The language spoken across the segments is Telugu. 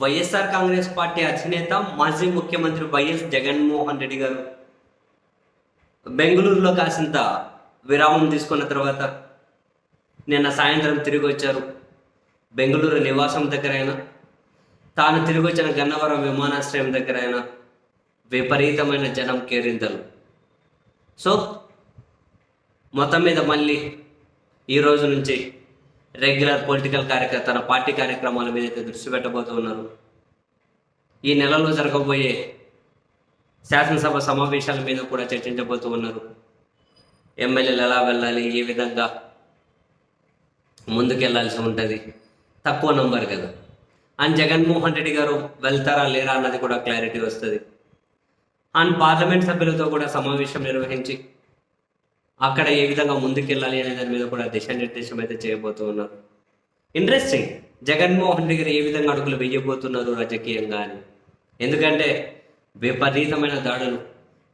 వైఎస్ఆర్ కాంగ్రెస్ పార్టీ అధినేత మాజీ ముఖ్యమంత్రి వైఎస్ జగన్మోహన్ రెడ్డి గారు బెంగళూరులో కాసింత విరామం తీసుకున్న తర్వాత నిన్న సాయంత్రం తిరిగి వచ్చారు. బెంగళూరు నివాసం దగ్గరైనా తాను తిరిగి వచ్చిన గన్నవరం విమానాశ్రయం దగ్గర అయినా విపరీతమైన జనం కేరింతలు సో మొత్తం మీద మళ్ళీ ఈ రోజు నుంచి రెగ్యులర్ పొలిటికల్ కార్యక్రమ తన పార్టీ కార్యక్రమాల మీద అయితే దృష్టి పెట్టబోతున్నారు ఈ నెలలో జరగబోయే శాసనసభ సమావేశాల మీద కూడా చర్చించబోతూ ఉన్నారు. ఎమ్మెల్యేలు ఎలా వెళ్ళాలి ఏ విధంగా ముందుకెళ్ళాల్సి ఉంటుంది తక్కువ నంబర్ కదా. అండ్ జగన్మోహన్ రెడ్డి గారు వెళ్తారా లేరా అన్నది కూడా క్లారిటీ వస్తుంది. అండ్ పార్లమెంట్ సభ్యులతో కూడా సమావేశం నిర్వహించి అక్కడ ఏ విధంగా ముందుకెళ్ళాలి అనే దాని మీద కూడా దిశానిర్దేశం అయితే చేయబోతూ ఉన్నారు. ఇంట్రెస్టింగ్ జగన్మోహన్ రెడ్డి గారు ఏ విధంగా అడుగులు వేయబోతున్నారు రాజకీయంగా అని. ఎందుకంటే విపరీతమైన దాడులు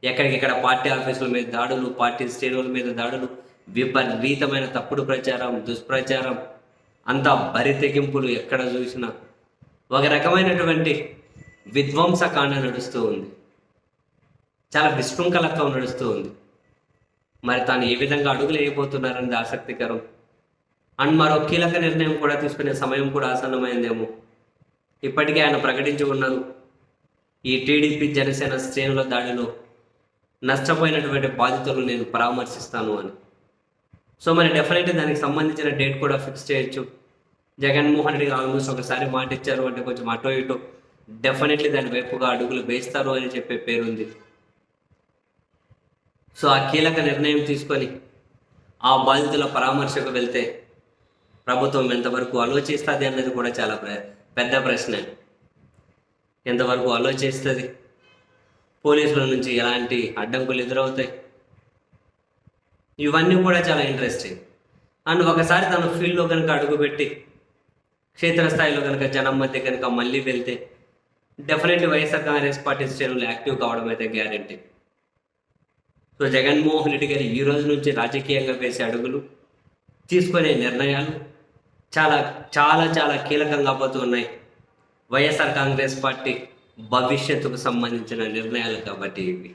ఎక్కడికెక్కడ పార్టీ ఆఫీసుల మీద దాడులు పార్టీ శ్రేణుల మీద దాడులు విపరీతమైన తప్పుడు ప్రచారం దుష్ప్రచారం అంతా బరి తెగింపులు ఎక్కడ చూసినా ఒక రకమైనటువంటి విధ్వంసకాండ నడుస్తూ ఉంది. చాలా విశృంఖలత్వం నడుస్తూ ఉంది. మరి తాను ఏ విధంగా అడుగులు వేయబోతున్నారనేది ఆసక్తికరం. అండ్ మరో కీలక నిర్ణయం కూడా తీసుకునే సమయం కూడా ఆసన్నమైందేమో. ఇప్పటికే ఆయన ప్రకటించి ఉన్నారు ఈ టీడీపీ జనసేన శ్రేణుల దాడిలో నష్టపోయినటువంటి బాధితులు నేను పరామర్శిస్తాను అని. సో మరి డెఫినెట్గా దానికి సంబంధించిన డేట్ కూడా ఫిక్స్ చేయొచ్చు. జగన్మోహన్ రెడ్డి ఆల్మోస్ట్ ఒకసారి మాట ఇచ్చారు అంటే కొంచెం అటో ఇటో. డెఫినెట్లీ దాని వైపుగా అడుగులు వేస్తారు అని చెప్పే పేరుంది. సో ఆ కీలక నిర్ణయం తీసుకొని ఆ బాధితుల పరామర్శకు వెళ్తే ప్రభుత్వం ఎంతవరకు ఆలోచిస్తుంది అన్నది కూడా చాలా ప్ర- పెద్ద ప్రశ్న. ఎంతవరకు ఆలోచిస్తుంది? పోలీసుల నుంచి ఎలాంటి అడ్డంకులు ఎదురవుతాయి? ఇవన్నీ కూడా చాలా ఇంట్రెస్టింగ్. అండ్ ఒకసారి తన ఫీల్డ్లో కనుక అడుగుపెట్టి క్షేత్రస్థాయిలో కనుక జనం మధ్య కనుక మళ్ళీ వెళ్తే డెఫినెట్లీ వైఎస్ఆర్ కాంగ్రెస్ పార్టీ శ్రేణులు యాక్టివ్ కావడం అయితే గ్యారంటీ. సో జగన్మోహన్ రెడ్డి గారు ఈ రోజు నుంచి రాజకీయంగా వేసే అడుగులు తీసుకునే నిర్ణయాలు చాలా చాలా చాలా కీలకంగా పోతున్నాయి వైఎస్ఆర్ కాంగ్రెస్ పార్టీ భవిష్యత్తుకు సంబంధించిన నిర్ణయాలు కాబట్టి ఇవి.